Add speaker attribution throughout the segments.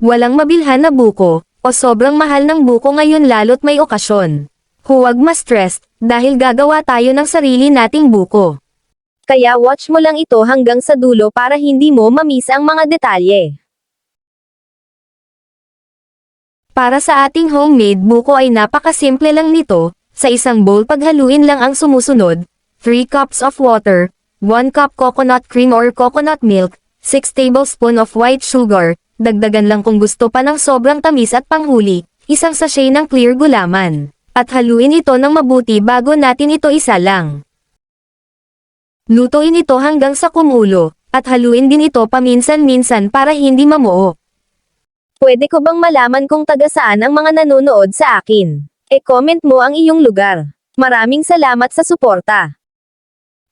Speaker 1: Walang mabilhan na buko, o sobrang mahal ng buko ngayon lalo't may okasyon. Huwag ma-stress, dahil gagawa tayo ng sarili nating buko. Kaya watch mo lang ito hanggang sa dulo para hindi mo mamiss ang mga detalye. Para sa ating homemade buko ay napakasimple lang nito, sa isang bowl paghaluin lang ang sumusunod, 3 cups of water, 1 cup coconut cream or coconut milk, 6 tablespoon of white sugar, dagdagan lang kung gusto pa ng sobrang tamis at panghuli, isang sachet ng clear gulaman. At haluin ito ng mabuti bago natin ito isa lang. Lutuin ito hanggang sa kumulo, at haluin din ito paminsan-minsan para hindi mamuo. Pwede ko bang malaman kung taga saan ang mga nanonood sa akin? E-comment mo ang iyong lugar. Maraming salamat sa suporta.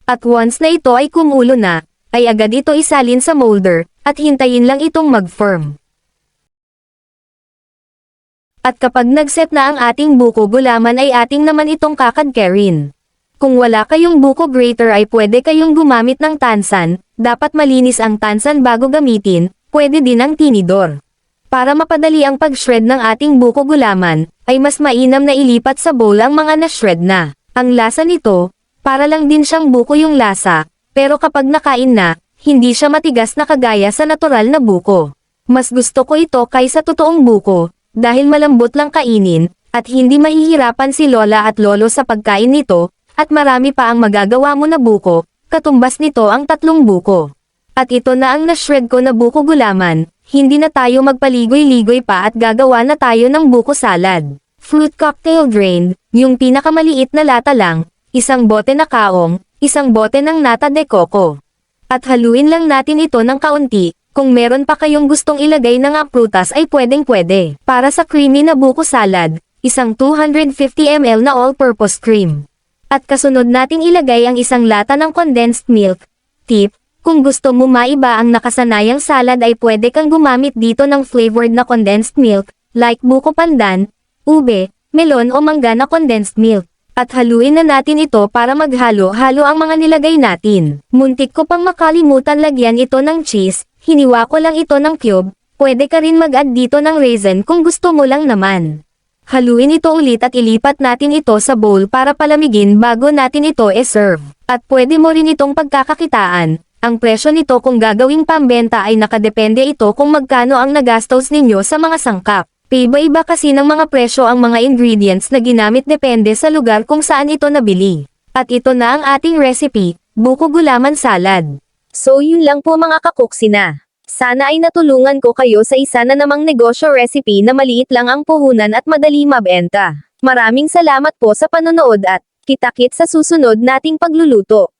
Speaker 1: At once na ito ay kumulo na, ay agad ito isalin sa molder, at hintayin lang itong mag-firm. At kapag nagset na ang ating buko gulaman ay ating naman itong kakadkerin. Kung wala kayong buko grater ay pwede kayong gumamit ng tansan, dapat malinis ang tansan bago gamitin, pwede din ang tinidor. Para mapadali ang pag-shred ng ating buko gulaman, ay mas mainam na ilipat sa bowl ang mga na-shred na. Ang lasa nito, para lang din siyang buko yung lasa, pero kapag nakain na, hindi siya matigas na kagaya sa natural na buko. Mas gusto ko ito kaysa totoong buko, dahil malambot lang kainin, at hindi mahihirapan si lola at lolo sa pagkain nito, at marami pa ang magagawa mo na buko, katumbas nito ang tatlong buko. At ito na ang na-shred ko na buko gulaman, hindi na tayo magpaligoy-ligoy pa at gagawa na tayo ng buko salad. Fruit cocktail drained, yung pinakamaliit na lata lang, isang bote na kaong, isang bote ng nata de coco. At haluin lang natin ito ng kaunti, kung meron pa kayong gustong ilagay ng prutas ay pwedeng pwede. Para sa creamy na buko salad, isang 250 ml na all-purpose cream. At kasunod nating ilagay ang isang lata ng condensed milk. Tip, kung gusto mo maiba ang nakasanayang salad ay pwede kang gumamit dito ng flavored na condensed milk, like buko pandan, ube, melon o mangga na condensed milk. At haluin na natin ito para maghalo-halo ang mga nilagay natin. Muntik ko pang makalimutan lagyan ito ng cheese, hiniwa ko lang ito ng cube, pwede ka rin mag-add dito ng raisin kung gusto mo lang naman. Haluin ito ulit at ilipat natin ito sa bowl para palamigin bago natin ito e-serve. At pwede mo rin itong pagkakakitaan. Ang presyo nito kung gagawing pambenta ay nakadepende ito kung magkano ang nagastos ninyo sa mga sangkap. Iba-iba kasi ng mga presyo ang mga ingredients na ginamit depende sa lugar kung saan ito nabili. At ito na ang ating recipe, buko gulaman salad. So yun lang po mga kakuksina. Sana ay natulungan ko kayo sa isa na namang negosyo recipe na maliit lang ang puhunan at madali mabenta. Maraming salamat po sa panonood at kita-kit sa susunod nating pagluluto.